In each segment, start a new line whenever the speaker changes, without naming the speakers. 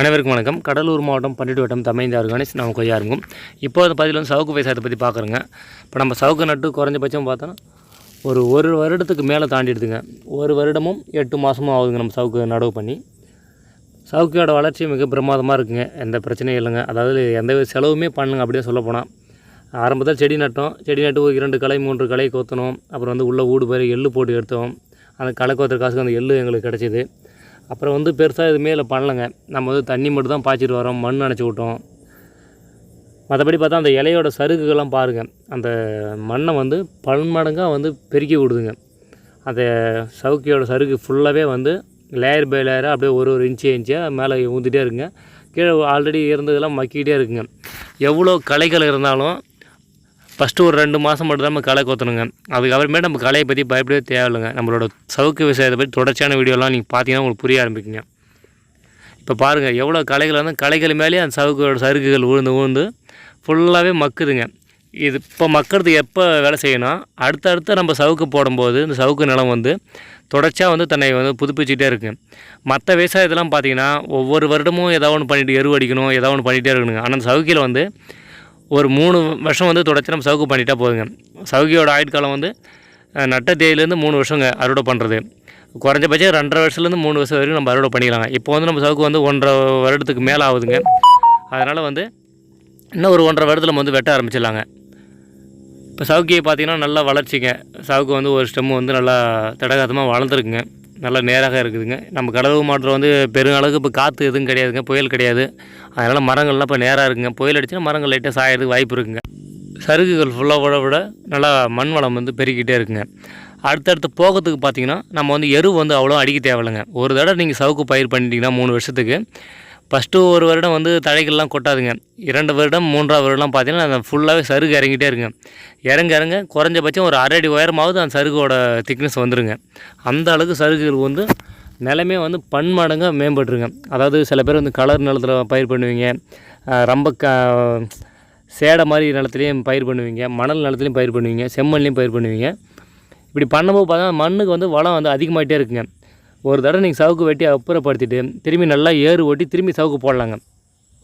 அனைவருக்கும் வணக்கம். கடலூர் மாவட்டம் பன்னெண்டு வட்டம் தமிழ்ந்த ஆர்கானிக்ஸ் நம்ம கொய்யா இருக்கும் இப்போ அந்த பதிவில் வந்து சவுக்கு விவசாயத்தை பற்றி பார்க்குறோங்க இப்போ நம்ம சவுக்கு நட்டு குறைஞ்சபட்சம் பார்த்தோன்னா ஒரு ஒரு வருடத்துக்கு மேலே தாண்டிடுதுங்க ஒரு வருடமும் எட்டு மாதமும் ஆகுதுங்க நம்ம சவுக்கு நடவு பண்ணி. சவுக்கையோட வளர்ச்சி மிக பிரமாதமாக இருக்குங்க. எந்த பிரச்சனையும் இல்லைங்க. அதாவது எந்த வித செலவுமே பண்ணுங்க அப்படியே சொல்ல போனால் ஆரம்பத்தில் செடி நட்டோம். செடி நட்டு ஒரு இரண்டு களை மூன்று களை கோத்தணும். அப்புறம் வந்து உள்ளே ஊடு போய் எள்ளு போட்டு எடுத்தோம். அந்த களை கொத்துற காசுக்கு அந்த எள்ளு எங்களுக்கு கிடச்சிது. அப்புறம் வந்து பெருசாக எதுவுமே இல்லை பண்ணலைங்க. நம்ம வந்து தண்ணி மட்டும் தான் பாய்ச்சிட்டு வரோம் மண் அணைச்சி விட்டோம். மற்றபடி பார்த்தா அந்த இலையோட சருகுகள்லாம் பாருங்கள் அந்த மண்ணை வந்து பன்மடங்காக வந்து பெருக்கி விடுதுங்க. அந்த சவுக்கியோட சருகு ஃபுல்லாகவே வந்து லேயர் பை லேயராக அப்படியே ஒரு ஒரு இன்ச்சு இன்ச்சியாக மேலே ஊந்துகிட்டே இருக்குங்க. கீழே ஆல்ரெடி இருந்ததெல்லாம் மக்கிக்கிட்டே இருக்குங்க. எவ்வளோ களைகள் இருந்தாலும் ஃபஸ்ட்டு ஒரு ரெண்டு மாதம் மட்டும் தான் நம்ம களை கொத்தணுங்க. அதுக்கப்புறமேட்டு நம்ம களையை பற்றி பயப்படவே தேவையில்லைங்க. நம்மளோட சவுக்கு விவசாயத்தை பற்றி தொடர்ச்சியான வீடியோலாம் நீங்கள் பார்த்தீங்கன்னா உங்களுக்கு புரிய ஆரம்பிக்குங்க. இப்போ பாருங்கள் எவ்வளோ களைகள் வந்து களைகள் மேலேயே அந்த சவுக்கோட சருக்குகள் உழுந்து உழுந்து ஃபுல்லாகவே மக்குதுங்க. இது இப்போ மக்கிறதுக்கு எப்போ வேலை செய்யணும்? அடுத்தடுத்து நம்ம சவுக்கு போடும்போது இந்த சவுக்கு நிலம் வந்து தொடர்ச்சியாக வந்து தன்னை வந்து புதுப்பிச்சுட்டே இருக்குங்க மற்ற விவசாயத்தெல்லாம் பார்த்தீங்கன்னா ஒவ்வொரு வருடமும் ஏதாவது ஒன்று பண்ணிட்டு எரு அடிக்கணும் ஏதாவது ஒன்று பண்ணிகிட்டே இருக்கணுங்க. ஆனால் அந்த சவுக்கியில் வந்து ஒரு மூணு வருஷம் வந்து தொடர்ச்சி நம்ம சவுக்கு பண்ணிட்டா போதுங்க. சவுக்கியோட ஆயுட்காலம் வந்து நட்ட தேதியிலேருந்து மூணு வருஷங்க அறுவடை பண்ணுறது குறைஞ்சபட்சம் ரெண்டரை வருஷத்துலேருந்து மூணு வருஷம் வரைக்கும் நம்ம அறுவடை பண்ணிக்கலாங்க. இப்போ வந்து நம்ம சவுக்கு வந்து ஒன்றரை வருடத்துக்கு மேலே ஆகுதுங்க. அதனால் வந்து இன்னும் ஒரு ஒன்றரை வருடத்தில் நம்ம வந்து வெட்ட ஆரம்பிச்சிடலாங்க. இப்போ சவுக்கியை பார்த்தீங்கன்னா நல்லா வளர்ச்சிங்க. சவுக்கு வந்து ஒரு ஸ்டெம்மு வந்து நல்லா தடகாத்தமாக வளர்ந்துருக்குங்க. நல்லா நேராக இருக்குதுங்க. நம்ம கடலூர் மாவட்டத்தில் வந்து பெருங்களவுக்கு இப்போ காற்று எதுவும் கிடையாதுங்க. புயல் கிடையாது. அதனால் மரங்கள்லாம் இப்போ நேராக இருக்குங்க. புயல் அடிச்சுன்னா மரங்கள் லைட்டாக சாயறதுக்கு வாய்ப்பு இருக்குங்க. சருகுகள் ஃபுல்லாக விட விட நல்லா மண் வளம் வந்து பெருகிட்டே இருக்குங்க. அடுத்தடுத்து போகத்துக்கு பார்த்தீங்கன்னா நம்ம வந்து எரு வந்து அவ்வளோ அடிக்க தேவையில்லைங்க. ஒரு தடவை நீங்கள் சவுக்கு பயிர் பண்ணிட்டீங்கன்னா மூணு வருஷத்துக்கு ஃபஸ்ட்டு ஒரு வருடம் வந்து தழைகள்லாம் கொட்டாதுங்க. இரண்டு வருடம் மூன்றாவது வருடம்லாம் பார்த்தீங்கன்னா அந்த ஃபுல்லாகவே சருகு இறங்கிட்டே இருங்க இறங்க இறங்க குறைஞ்சபட்சம் ஒரு அரை அடி உயரமாவது அந்த சருகோட திக்னஸ் வந்துருங்க. அந்த அளவுக்கு சருகுகள் வந்து நிலமே வந்து பன்மடங்காக மேம்பட்டுருங்க. அதாவது சில பேர் வந்து கலர் நிலத்தில் பயிர் பண்ணுவீங்க. ரொம்ப க சேடை மாதிரி நிலத்துலையும் பயிர் பண்ணுவீங்க. மணல் நிலத்துலையும் பயிர் பண்ணுவீங்க. செம்மண்லேயும் பயிர் பண்ணுவீங்க. இப்படி பண்ணும்போது பார்த்தா மண்ணுக்கு வந்து வளம் வந்து அதிகமாகிட்டே இருக்குங்க. ஒரு தடவை நீங்கள் சவுக்கு வெட்டி அப்புறப்படுத்திட்டு திரும்பி நல்லா ஏறு ஓட்டி திரும்பி சவுக்கு போடலாங்க.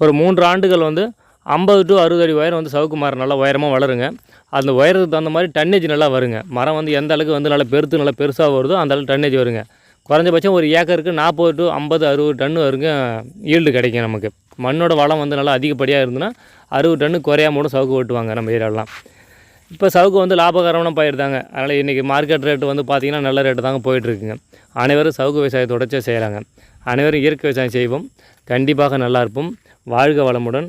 ஒரு மூன்று ஆண்டுகள் வந்து ஐம்பது டு அறுபது அடி உயரம் வந்து சவுக்கு மரம் நல்லா உயரமாக வளருங்க. அந்த உயரத்துக்கு தகுந்த மாதிரி டன்னேஜ் நல்லா வருங்க. மரம் வந்து எந்த அளவுக்கு வந்து நல்லா பெருத்து நல்லா பெருசாக வருதோ அந்த அளவுக்கு டன்னேஜ் வருங்க. குறைஞ்சபட்சம் ஒரு ஏக்கருக்கு நாற்பது டு ஐம்பது அறுபது டன்னு வரைக்கும் ஈல்டு கிடைக்கும் நமக்கு. மண்ணோட வளம் வந்து நல்லா அதிகப்படியாக இருந்ததுன்னா அறுபது டன்னு குறையாம கூட சவுக்கு ஓட்டுவாங்க நம்ம ஏரியாலாம் இப்போ சவுக்கு வந்து லாபகரமான பயிர் தாங்க அதனால் இன்றைக்கி மார்க்கெட் ரேட்டு வந்து பார்த்திங்கன்னா நல்ல ரேட்டு தாங்க போயிட்டுருக்குங்க. அனைவரும் சவுக்கு விவசாயத்தை தொடர்ச்சியாக செய்கிறாங்க அனைவரும் இயற்கை விவசாயம் செய்வோம். கண்டிப்பாக நல்லா இருப்போம். வாழ்க வளமுடன்.